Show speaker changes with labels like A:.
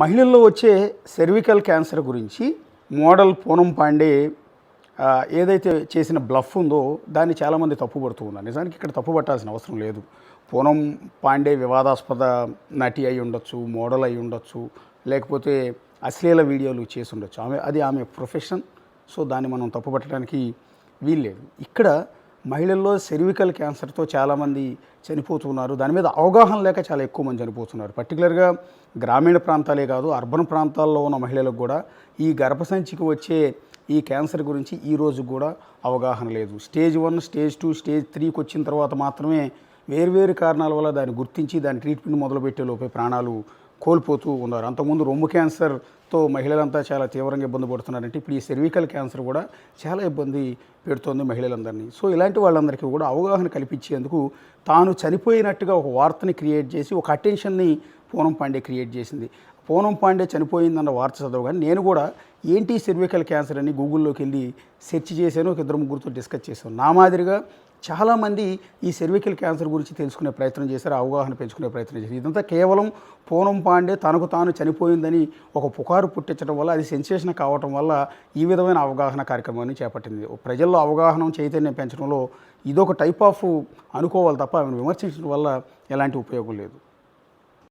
A: మహిళల్లో వచ్చే cervical cancer గురించి మోడల్ పూనం పాండే ఏదైతే చేసిన బ్లఫ్ ఉందో దాన్ని చాలామంది తప్పుపడుతూ ఉన్నారు. నిజానికి ఇక్కడ తప్పుపట్టాల్సిన అవసరం లేదు. పూనం పాండే వివాదాస్పద నటి అయి ఉండొచ్చు మోడల్ అయి ఉండొచ్చు లేకపోతే అశ్లీల వీడియోలు చేసి ఉండొచ్చు. ఆమె అది ఆమె ప్రొఫెషన్ సో దాన్ని మనం తప్పుపట్టడానికి వీల్లేదు. ఇక్కడ మహిళల్లో సెర్వికల్ క్యాన్సర్తో చాలామంది చనిపోతున్నారు. దాని మీద అవగాహన లేక చాలా ఎక్కువ మంది చనిపోతున్నారు. పర్టికులర్గా గ్రామీణ ప్రాంతాలే కాదు అర్బన్ ప్రాంతాల్లో ఉన్న మహిళలకు కూడా ఈ గర్భసంచికి వచ్చే ఈ క్యాన్సర్ గురించి ఈ రోజు కూడా అవగాహన లేదు. Stage one stage two stage త్రీకి వచ్చిన తర్వాత మాత్రమే వేర్వేరు కారణాల వల్ల దాన్ని గుర్తించి దాని ట్రీట్మెంట్ మొదలుపెట్టే లోపే ప్రాణాలు కోల్పోతూ ఉన్నారు. అంతకుముందు రొమ్ము క్యాన్సర్తో మహిళలంతా చాలా తీవ్రంగా ఇబ్బంది పడుతున్నారంటే ఇప్పుడు ఈ సెర్వికల్ క్యాన్సర్ కూడా చాలా ఇబ్బంది పెడుతోంది మహిళలందరినీ. సో ఇలాంటి వాళ్ళందరికీ కూడా అవగాహన కల్పించేందుకు తాను చనిపోయినట్టుగా ఒక వార్తని క్రియేట్ చేసి ఒక అటెన్షన్ని పూనం పాండే క్రియేట్ చేసింది. పూనం పాండే చనిపోయిందన్న వార్త చదవగానే నేను కూడా ఏంటి సెర్వికల్ క్యాన్సర్ అని గూగుల్లోకి వెళ్ళి సెర్చ్ చేశాను ఒక ఇద్దరు ముగ్గురితో డిస్కస్ చేశాను నా మాదిరిగా చాలామంది ఈ సెర్వికల్ క్యాన్సర్ గురించి తెలుసుకునే ప్రయత్నం చేశారు అవగాహన పెంచుకునే ప్రయత్నం చేశారు. ఇదంతా కేవలం పూనం పాండే తనకు తాను చనిపోయిందని ఒక పుకారు పుట్టించడం వల్ల అది సెన్సేషన్ కావటం వల్ల ఈ విధమైన అవగాహన కార్యక్రమాన్ని చేపట్టింది. ప్రజల్లో అవగాహన చైతన్యం పెంచడంలో ఇదొక టైప్ ఆఫ్ అనుకోవాలి తప్ప ఆమెను విమర్శించడం వల్ల ఎలాంటి ఉపయోగం లేదు.